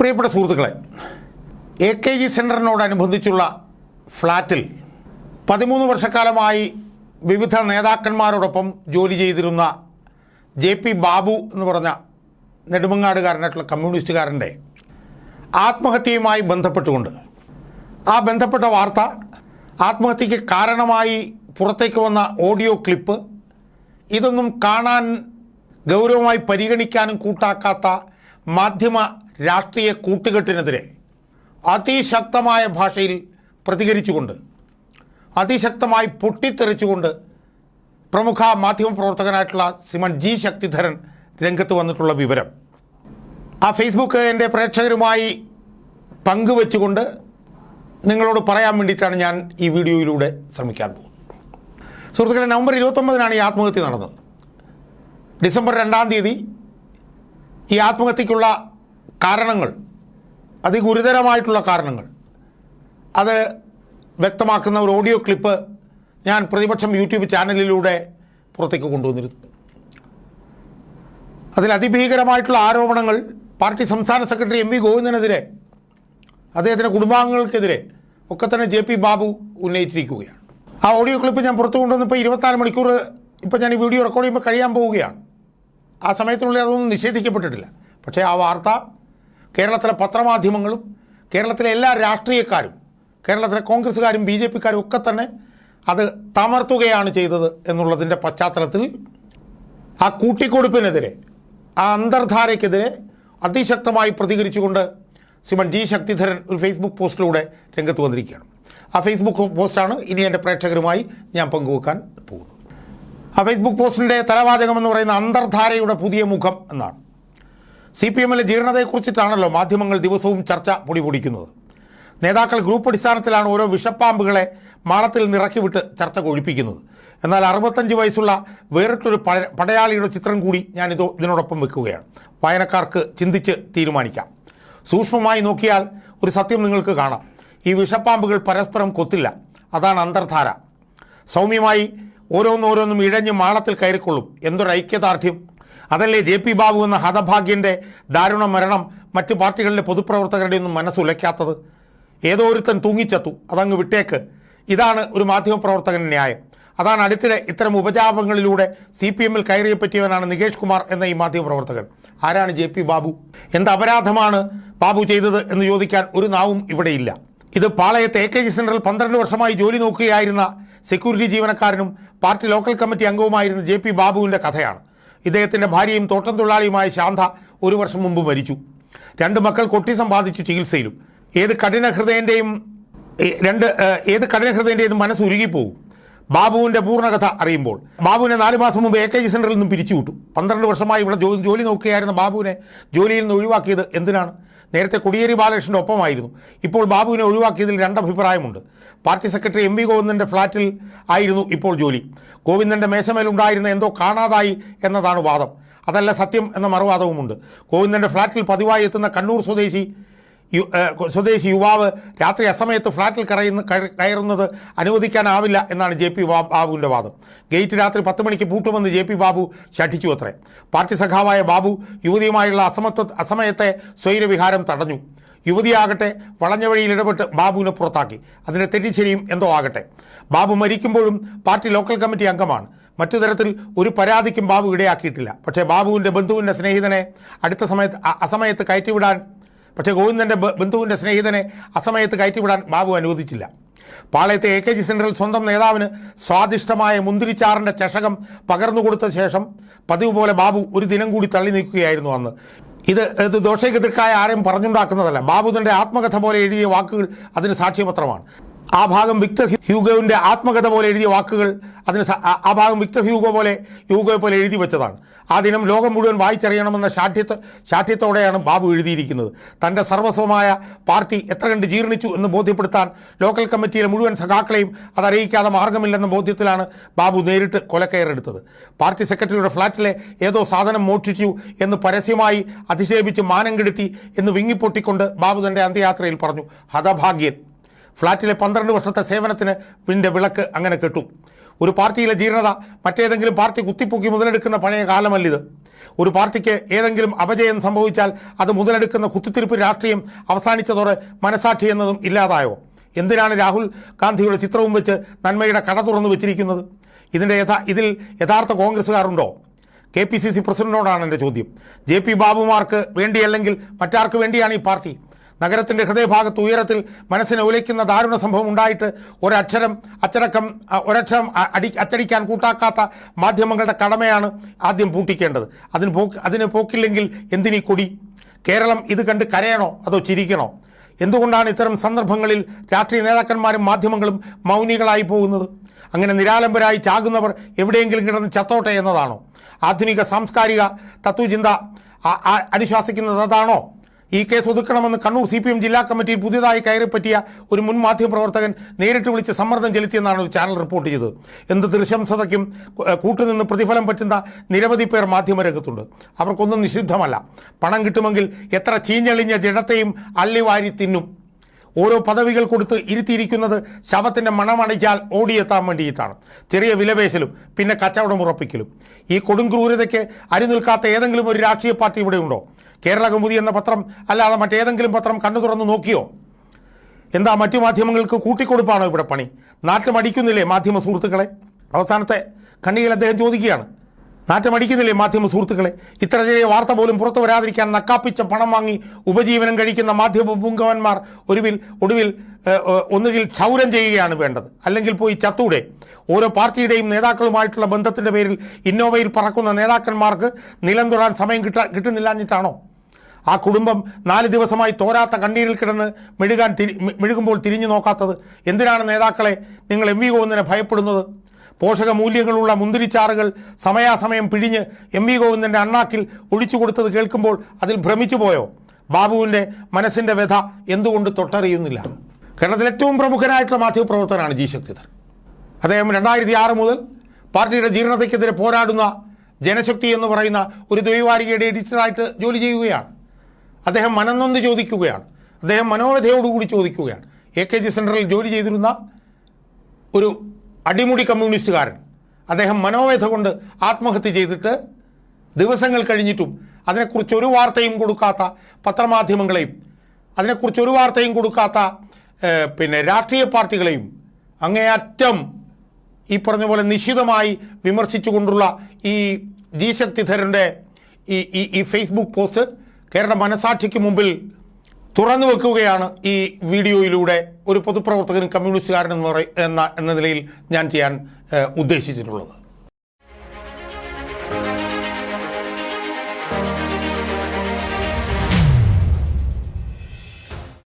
പ്രിയപ്പെട്ട സുഹൃത്തുക്കളെ A K G സെന്ററിനോടനുബന്ധിച്ചുള്ള ഫ്ലാറ്റിൽ പതിമൂന്ന് വർഷക്കാലമായി വിവിധ നേതാക്കന്മാരോടൊപ്പം ജോലി ചെയ്തിരുന്ന ജെ പി ബാബു എന്ന് പറഞ്ഞ നെടുമങ്ങാടുകാരനായിട്ടുള്ള കമ്മ്യൂണിസ്റ്റുകാരന്റെ ആത്മഹത്യയുമായി ബന്ധപ്പെട്ടുകൊണ്ട് ആ ബന്ധപ്പെട്ട വാർത്ത ആത്മഹത്യക്ക് കാരണമായി പുറത്തേക്ക് വന്ന ഓഡിയോ ക്ലിപ്പ് ഇതൊന്നും കാണാൻ ഗൗരവമായി പരിഗണിക്കാനും കൂട്ടാക്കാത്ത മാധ്യമ രാഷ്ട്രീയ കൂട്ടുകെട്ടിനെതിരെ അതിശക്തമായ ഭാഷയിൽ പ്രതികരിച്ചുകൊണ്ട് അതിശക്തമായി പൊട്ടിത്തെറിച്ചുകൊണ്ട് പ്രമുഖ മാധ്യമപ്രവർത്തകനായിട്ടുള്ള ശ്രീമാൻ ജി ശക്തിധരൻ രംഗത്ത് വന്നിട്ടുള്ള വിവരം. ആ ഫേസ്ബുക്ക് എന്റെ പ്രേക്ഷകരുമായി പങ്കുവെച്ചുകൊണ്ട് നിങ്ങളോട് പറയാൻ വേണ്ടിയിട്ടാണ് ഞാൻ ഈ വീഡിയോയിലൂടെ ശ്രമിക്കാൻ പോകുന്നത്. സുഹൃത്തുക്കളെ നവംബർ ഇരുപത്തൊമ്പതിനാണ് ഈ ആത്മഹത്യ നടന്നത്. ഡിസംബർ രണ്ടാം തീയതി ഈ ആത്മഹത്യക്കുള്ള കാരണങ്ങൾ അതിഗുരുതരമായിട്ടുള്ള കാരണങ്ങൾ. അത് വ്യക്തമാക്കുന്ന ഒരു ഓഡിയോ ക്ലിപ്പ് ഞാൻ പ്രതിപക്ഷം യൂട്യൂബ് ചാനലിലൂടെ പുറത്തേക്ക് കൊണ്ടുവന്നിരുന്നു. അതിൽ അതിഭീകരമായിട്ടുള്ള ആരോപണങ്ങൾ പാർട്ടി സംസ്ഥാന സെക്രട്ടറി എം വി ഗോവിന്ദനെതിരെ അദ്ദേഹത്തിന്റെ കുടുംബാംഗങ്ങൾക്കെതിരെ ഒക്കെ തന്നെ ജെ പി ബാബു ഉന്നയിച്ചിരിക്കുകയാണ്. ആ ഓഡിയോ ക്ലിപ്പ് ഞാൻ പുറത്തു കൊണ്ടുവന്നപ്പോൾ ഇരുപത്തിനാല് മണിക്കൂർ ഇപ്പോൾ ഞാൻ ഈ വീഡിയോ റെക്കോർഡ് ചെയ്യുമ്പോൾ കഴിയാൻ പോവുകയാണ്. ആ സമയത്തിനുള്ളിൽ അതൊന്നും നിഷേധിക്കപ്പെട്ടിട്ടില്ല. പക്ഷേ ആ വാർത്ത കേരളത്തിലെ പത്രമാധ്യമങ്ങളും കേരളത്തിലെ എല്ലാ രാഷ്ട്രീയക്കാരും കേരളത്തിലെ കോൺഗ്രസ്സുകാരും ബി ജെ പിക്കാരും ഒക്കെ തന്നെ അത് തമർത്തുകയാണ് ചെയ്തത് എന്നുള്ളതിന്റെ പശ്ചാത്തലത്തിൽ ആ കൂട്ടിക്കൊടുപ്പിനെതിരെ ആ അന്തർധാരയ്ക്കെതിരെ അതിശക്തമായി പ്രതികരിച്ചുകൊണ്ട് ശ്രീമൻ ജി ശക്തിധരൻ ഒരു ഫേസ്ബുക്ക് പോസ്റ്റിലൂടെ രംഗത്ത് വന്നിരിക്കുകയാണ്. ആ ഫേസ്ബുക്ക് പോസ്റ്റാണ് ഇനി എന്റെ പ്രേക്ഷകരുമായി ഞാൻ പങ്കുവെക്കാൻ പോകുന്നത്. ആ ഫേസ്ബുക്ക് പോസ്റ്റിന്റെ തലവാചകം എന്ന് പറയുന്ന അന്തർധാരയുടെ പുതിയ മുഖം എന്നാണ്. സി പി എമ്മിലെ ജീർണതയെക്കുറിച്ചിട്ടാണല്ലോ മാധ്യമങ്ങൾ ദിവസവും ചർച്ച പൊടിപൊടിക്കുന്നത്. നേതാക്കൾ ഗ്രൂപ്പ് അടിസ്ഥാനത്തിലാണ് ഓരോ വിഷപ്പാമ്പുകളെ മാളത്തിൽ നിറക്കിവിട്ട് ചർച്ച കൊഴിപ്പിക്കുന്നത്. എന്നാൽ അറുപത്തഞ്ച് വയസ്സുള്ള വേറിട്ടൊരു പടയാളിയുടെ ചിത്രം കൂടി ഞാനിത് ഇതിനോടൊപ്പം വെക്കുകയാണ്. വായനക്കാർക്ക് ചിന്തിച്ച് തീരുമാനിക്കാം. സൂക്ഷ്മമായി നോക്കിയാൽ ഒരു സത്യം നിങ്ങൾക്ക് കാണാം. ഈ വിഷപ്പാമ്പുകൾ പരസ്പരം കൊത്തില്ല. അതാണ് അന്തർധാര. സൗമ്യമായി ഓരോന്നോരോന്നും ഇഴഞ്ഞ് മാളത്തിൽ കയറിക്കൊള്ളും. എന്തൊരു ഐക്യദാർഢ്യം. അതല്ലേ ജെ പി ബാബു എന്ന ഹതഭാഗ്യന്റെ ദാരുണ മരണം മറ്റു പാർട്ടികളിലെ പൊതുപ്രവർത്തകരുടെ ഒന്നും മനസ്സുലയ്ക്കാത്തത്? ഏതോ ഒരുത്തൻ തൂങ്ങിച്ചത്തു. അതങ്ങ് വിട്ടേക്ക്. ഇതാണ് ഒരു മാധ്യമപ്രവർത്തകന്റെ ന്യായം. അതാണ് അടുത്തിടെ ഇത്തരം ഉപജാപങ്ങളിലൂടെ സി പി എമ്മിൽ കയറിയെ പറ്റിയവനാണ് നികേഷ് കുമാർ എന്ന ഈ മാധ്യമപ്രവർത്തകൻ. ആരാണ് ജെ പി ബാബു? എന്ത് അപരാധമാണ് ബാബു ചെയ്തത് എന്ന് ചോദിക്കാൻ ഒരു നാവും ഇവിടെയില്ല ഇത് പാളയത്തെ എ കെ ജി സെൻട്രൽ പന്ത്രണ്ട് വർഷമായി ജോലി നോക്കുകയായിരുന്ന സെക്യൂരിറ്റി ജീവനക്കാരനും പാർട്ടി ലോക്കൽ കമ്മിറ്റി അംഗവുമായിരുന്ന ജെ പി ബാബുവിന്റെ കഥയാണ്. ഇദ്ദേഹത്തിന്റെ ഭാര്യയും തോട്ടം തൊഴിലാളിയുമായ ശാന്ത ഒരു വർഷം മുമ്പ് മരിച്ചു. രണ്ട് മക്കൾ കൊട്ടി സമ്പാദിച്ചു ചികിത്സയിലും. ഏത് കഠിന ഹൃദയന്റെയും രണ്ട് ഏത് കഠിന ഹൃദയന്റെയും മനസ്സ് ഉരുകിപ്പോകും. ബാബുവിന്റെ പൂർണകഥ അറിയുമ്പോൾ ബാബുവിനെ നാല് മാസം മുമ്പ് എ കെ ജി സെന്ററിൽ നിന്നും പിരിച്ചുവിട്ടു. പന്ത്രണ്ട് വർഷമായി ഇവിടെ ജോലി നോക്കുകയായിരുന്ന ബാബുവിനെ ജോലിയിൽ നിന്ന് ഒഴിവാക്കിയത് എന്തിനാണ്? നേരത്തെ കുടിയേരി ബാലകൃഷ്ണന്റെ ഒപ്പമായിരുന്നു. ഇപ്പോൾ ബാബുവിനെ ഒഴിവാക്കിയതിൽ രണ്ടഭിപ്രായമുണ്ട്. പാർട്ടി സെക്രട്ടറി എം വി ഗോവിന്ദന്റെ ഫ്ളാറ്റിൽ ആയിരുന്നു ഇപ്പോൾ ജോലി. ഗോവിന്ദന്റെ മേശമേലുണ്ടായിരുന്ന എന്തോ കാണാതായി എന്നതാണ് വാദം. അതല്ല സത്യം എന്ന മറുവാദവുമുണ്ട്. ഗോവിന്ദന്റെ ഫ്ളാറ്റിൽ പതിവായി എത്തുന്ന കണ്ണൂർ സ്വദേശി സ്വദേശി യുവാവ് രാത്രി അസമയത്ത് ഫ്ളാറ്റിൽ കറയുന്ന കയ- കയറുന്നത് അനുവദിക്കാനാവില്ല എന്നാണ് ജെ പി ബാബുവിന്റെ വാദം. ഗേറ്റ് രാത്രി പത്ത് മണിക്ക് പൂട്ടുമെന്ന് ജെ പി ബാബു ശഠിച്ചു അത്രേ. പാർട്ടി സഖാവായ ബാബു യുവതിയുമായുള്ള അസമത്വ അസമയത്തെ സ്വൈരവിഹാരം തടഞ്ഞു. യുവതിയാകട്ടെ വളഞ്ഞ വഴിയിൽ ഇടപെട്ട് ബാബുവിനെ പുറത്താക്കി. അതിനെ തെറ്റിച്ചെരിയും എന്തോ ആകട്ടെ. ബാബു മരിക്കുമ്പോഴും പാർട്ടി ലോക്കൽ കമ്മിറ്റി അംഗമാണ്. മറ്റു തരത്തിൽ ഒരു പരാതിക്കും ബാബു ഇടയാക്കിയിട്ടില്ല. പക്ഷേ ബാബുവിന്റെ ബന്ധുവിന്റെ സ്നേഹിതനെ അടുത്ത സമയത്ത് അസമയത്ത് കയറ്റിവിടാൻ പക്ഷേ ഗോവിന്ദന്റെ ബന്ധുവിന്റെ സ്നേഹിതനെ അസമയത്ത് കയറ്റിവിടാൻ ബാബു അനുവദിച്ചില്ല. പാളയത്തെ എ കെ ജി സെന്ററിൽ സ്വന്തം നേതാവിന് സ്വാദിഷ്ടമായ മുന്തിരിച്ചാറിന്റെ ചഷകം പകർന്നു കൊടുത്ത ശേഷം പതിവ് പോലെ ബാബു ഒരു ദിനം കൂടി തള്ളി നീക്കുകയായിരുന്നു അന്ന്. ഇത് ഇത് ദോഷയ്ക്കെതിർക്കായ ആരും പറഞ്ഞുണ്ടാക്കുന്നതല്ല. ബാബു തന്റെ ആത്മകഥ പോലെ എഴുതിയ വാക്കുകൾ അതിന് സാക്ഷ്യപത്രമാണ്. ആ ഭാഗം വിക്ടർ ഹ്യൂഗോവിന്റെ ആത്മകഥ പോലെ എഴുതിയ വാക്കുകൾ അതിന് ആ- ഭാഗം വിക്ടർ ഹ്യൂഗോ പോലെ ഹ്യൂഗോയെ പോലെ എഴുതി വെച്ചതാണ്. ആ ദിനം ലോകം മുഴുവൻ വായിച്ചറിയണമെന്ന ശാഠ്യത്ത് ശാഠ്യത്തോടെയാണ് ബാബു എഴുതിയിരിക്കുന്നത്. തന്റെ സർവസ്വമായ പാർട്ടി എത്ര കണ്ട് ജീർണിച്ചു എന്ന് ബോധ്യപ്പെടുത്താൻ ലോക്കൽ കമ്മിറ്റിയിലെ മുഴുവൻ സഖാക്കളെയും അതറിയിക്കാതെ മാർഗമില്ലെന്ന ബോധ്യത്തിലാണ് ബാബു നേരിട്ട് കൊലക്കയറെടുത്തത്. പാർട്ടി സെക്രട്ടറിയുടെ ഫ്ളാറ്റിലെ ഏതോ സാധനം മോഷ്ടിച്ചു എന്ന് പരസ്യമായി അധിക്ഷേപിച്ച് മാനം കെടുത്തി എന്ന് വിങ്ങിപ്പൊട്ടിക്കൊണ്ട് ബാബു തന്റെ അന്ത്യയാത്രയിൽ പറഞ്ഞു. ഹതഭാഗ്യൻ. ഫ്ളാറ്റിലെ പന്ത്രണ്ട് വർഷത്തെ സേവനത്തിന് പിന്നെ വിളക്ക് അങ്ങനെ കെട്ടു. ഒരു പാർട്ടിയിലെ ജീർണത മറ്റേതെങ്കിലും പാർട്ടി കുത്തിപ്പൊക്കി മുതലെടുക്കുന്ന പഴയ കാലമല്ലിത്. ഒരു പാർട്ടിക്ക് ഏതെങ്കിലും അപജയം സംഭവിച്ചാൽ അത് മുതലെടുക്കുന്ന കുത്തിത്തിരിപ്പ് രാഷ്ട്രീയം അവസാനിച്ചതോടെ മനസാക്ഷി എന്നതും ഇല്ലാതായോ? എന്തിനാണ് രാഹുൽ ഗാന്ധിയുടെ ചിത്രവും വെച്ച് നന്മയുടെ കട തുറന്നു വെച്ചിരിക്കുന്നത്? ഇതിന്റെ യഥാ ഇതിൽ യഥാർത്ഥ കോൺഗ്രസ്സുകാരുണ്ടോ? കെ പി സി സി പ്രസിഡന്റിനോടാണ് എന്റെ ചോദ്യം. ജെ പി ബാബുമാർക്ക് വേണ്ടിയല്ലെങ്കിൽ മറ്റാർക്ക് വേണ്ടിയാണ് ഈ പാർട്ടി? നഗരത്തിന്റെ ഹൃദയഭാഗത്ത് ഉയരത്തിൽ മനസ്സിനെ ഉലയ്ക്കുന്ന ദാരുണ സംഭവം ഉണ്ടായിട്ട് ഒരക്ഷരം അച്ചടക്കം ഒരക്ഷരം അടി അച്ചടിക്കാൻ കൂട്ടാക്കാത്ത മാധ്യമങ്ങളുടെ കടമയാണ് ആദ്യം പൂട്ടിക്കേണ്ടത്. അതിന് പോക്ക് അതിന് പോക്കില്ലെങ്കിൽ എന്തിനീ കൊടി? കേരളം ഇത് കണ്ട് കരയണോ അതോ ചിരിക്കണോ? എന്തുകൊണ്ടാണ് ഇത്തരം സന്ദർഭങ്ങളിൽ രാഷ്ട്രീയ നേതാക്കന്മാരും മാധ്യമങ്ങളും മൗനികളായി പോകുന്നത്? അങ്ങനെ നിരാലംബരായി ചാകുന്നവർ എവിടെയെങ്കിലും കിടന്ന് ചത്തോട്ടെ എന്നതാണോ? ആധുനിക സാംസ്കാരിക തത്വചിന്ത അനുശാസിക്കുന്നത് അതാണോ? ഈ കേസ് ഒതുക്കണമെന്ന് കണ്ണൂർ സി ജില്ലാ കമ്മിറ്റിയിൽ പുതിയതായി കയറിപ്പറ്റിയ ഒരു മുൻ മാധ്യമപ്രവർത്തകൻ നേരിട്ട് വിളിച്ച് സമ്മർദ്ദം ചെലുത്തിയെന്നാണ് ഒരു ചാനൽ റിപ്പോർട്ട് ചെയ്തത്. എന്ത് ദൃശംസതയ്ക്കും കൂട്ടുനിന്ന് പ്രതിഫലം പറ്റുന്ന നിരവധി പേർ മാധ്യമരംഗത്തുണ്ട് അവർക്കൊന്നും നിഷിദ്ധമല്ല. പണം കിട്ടുമെങ്കിൽ എത്ര ചീഞ്ഞളിഞ്ഞ ജഡത്തെയും അള്ളിവാരി തിന്നും. ഓരോ പദവികൾ കൊടുത്ത് ഇരുത്തിയിരിക്കുന്നത് ശവത്തിന്റെ മണമണിച്ചാൽ ഓടിയെത്താൻ വേണ്ടിയിട്ടാണ്. ചെറിയ വിലപേശലും പിന്നെ കച്ചവടം ഉറപ്പിക്കലും. ഈ കൊടും അരി നിൽക്കാത്ത ഏതെങ്കിലും ഒരു രാഷ്ട്രീയ പാർട്ടി ഇവിടെ ഉണ്ടോ? കേരള കൗമുദി എന്ന പത്രം അല്ലാതെ മറ്റേതെങ്കിലും പത്രം കണ്ണു തുറന്ന് നോക്കിയോ? എന്താ മറ്റു മാധ്യമങ്ങൾക്ക് കൂട്ടിക്കൊടുപ്പാണോ ഇവിടെ പണി? നാട്ടുമടിക്കുന്നില്ലേ മാധ്യമ സുഹൃത്തുക്കളെ? അവസാനത്തെ കണ്ണിയിൽ അദ്ദേഹം ചോദിക്കുകയാണ്. നാറ്റമടിക്കുന്നില്ലേ മാധ്യമ സുഹൃത്തുക്കളെ? ഇത്ര ചെറിയ വാർത്ത പോലും പുറത്തു വരാതിരിക്കാൻ നക്കാപ്പിച്ച പണം വാങ്ങി ഉപജീവനം കഴിക്കുന്ന മാധ്യമ പുങ്കവന്മാർ ഒരുവിൽ ഒടുവിൽ ഒന്നുകിൽ ക്ഷൗരം ചെയ്യുകയാണ് വേണ്ടത്. അല്ലെങ്കിൽ പോയി ചത്തൂടെ. ഓരോ പാർട്ടിയുടെയും നേതാക്കളുമായിട്ടുള്ള ബന്ധത്തിന്റെ പേരിൽ ഇന്നോവയിൽ പറക്കുന്ന നേതാക്കന്മാർക്ക് നിലം തൊടാൻ സമയം കിട്ടാ കിട്ടുന്നില്ലാഞ്ഞിട്ടാണോ? ആ കുടുംബം നാല് ദിവസമായി തോരാത്ത കണ്ണീരിൽ കിടന്ന് മെഴുകാൻ തിരി മെഴുകുമ്പോൾ തിരിഞ്ഞു നോക്കാത്തത് എന്തിനാണ് നേതാക്കളെ നിങ്ങൾ എം വി ഗോവിന്ദനെ ഭയപ്പെടുന്നത്? പോഷക മൂല്യങ്ങളുള്ള മുന്തിരിച്ചാറുകൾ സമയാസമയം പിഴിഞ്ഞ് എം വി ഗോവിന്ദന്റെ അണ്ണാക്കിൽ ഒഴിച്ചു കൊടുത്തത് കേൾക്കുമ്പോൾ അതിൽ ഭ്രമിച്ചു പോയോ? ബാബുവിന്റെ മനസ്സിന്റെ വ്യഥ എന്തുകൊണ്ട് തൊട്ടറിയുന്നില്ല? കേരളത്തിൽ ഏറ്റവും പ്രമുഖനായിട്ടുള്ള മാധ്യമപ്രവർത്തകനാണ് ജി ശക്തിധർ അദ്ദേഹം രണ്ടായിരത്തി ആറ് മുതൽ പാർട്ടിയുടെ ജീർണതയ്ക്കെതിരെ പോരാടുന്ന ജനശക്തി എന്ന് പറയുന്ന ഒരു ദ്വൈവാരികയുടെ എഡിറ്ററായിട്ട് ജോലി ചെയ്യുകയാണ്. അദ്ദേഹം മനംനൊന്ന് ചോദിക്കുകയാണ്. അദ്ദേഹം മനോവധയോടുകൂടി ചോദിക്കുകയാണ്. എ കെ ജി സെന്ററിൽ ജോലി ചെയ്തിരുന്ന ഒരു അടിമുടി കമ്മ്യൂണിസ്റ്റുകാരൻ. അദ്ദേഹം മനോവേദ കൊണ്ട് ആത്മഹത്യ ചെയ്തിട്ട് ദിവസങ്ങൾ കഴിഞ്ഞിട്ടും അതിനെക്കുറിച്ച് ഒരു വാർത്തയും കൊടുക്കാത്ത പത്രമാധ്യമങ്ങളെയും അതിനെക്കുറിച്ച് ഒരു വാർത്തയും കൊടുക്കാത്ത പിന്നെ രാഷ്ട്രീയ പാർട്ടികളെയും അങ്ങേയറ്റം ഈ പറഞ്ഞ പോലെ നിശിതമായി വിമർശിച്ചുകൊണ്ടുള്ള ഈ ജി ശക്തിധരന്റെ ഈ ഈ ഫേസ്ബുക്ക് പോസ്റ്റ് കേരള മനസാക്ഷിക്ക് മുമ്പിൽ തുറന്നു വെക്കുകയാണ് ഈ വീഡിയോയിലൂടെ ഒരു പൊതുപ്രവർത്തകനും കമ്മ്യൂണിസ്റ്റുകാരനും എന്ന് എന്ന നിലയിൽ ഞാൻ ചെയ്യാൻ ഉദ്ദേശിച്ചിട്ടുള്ളത്.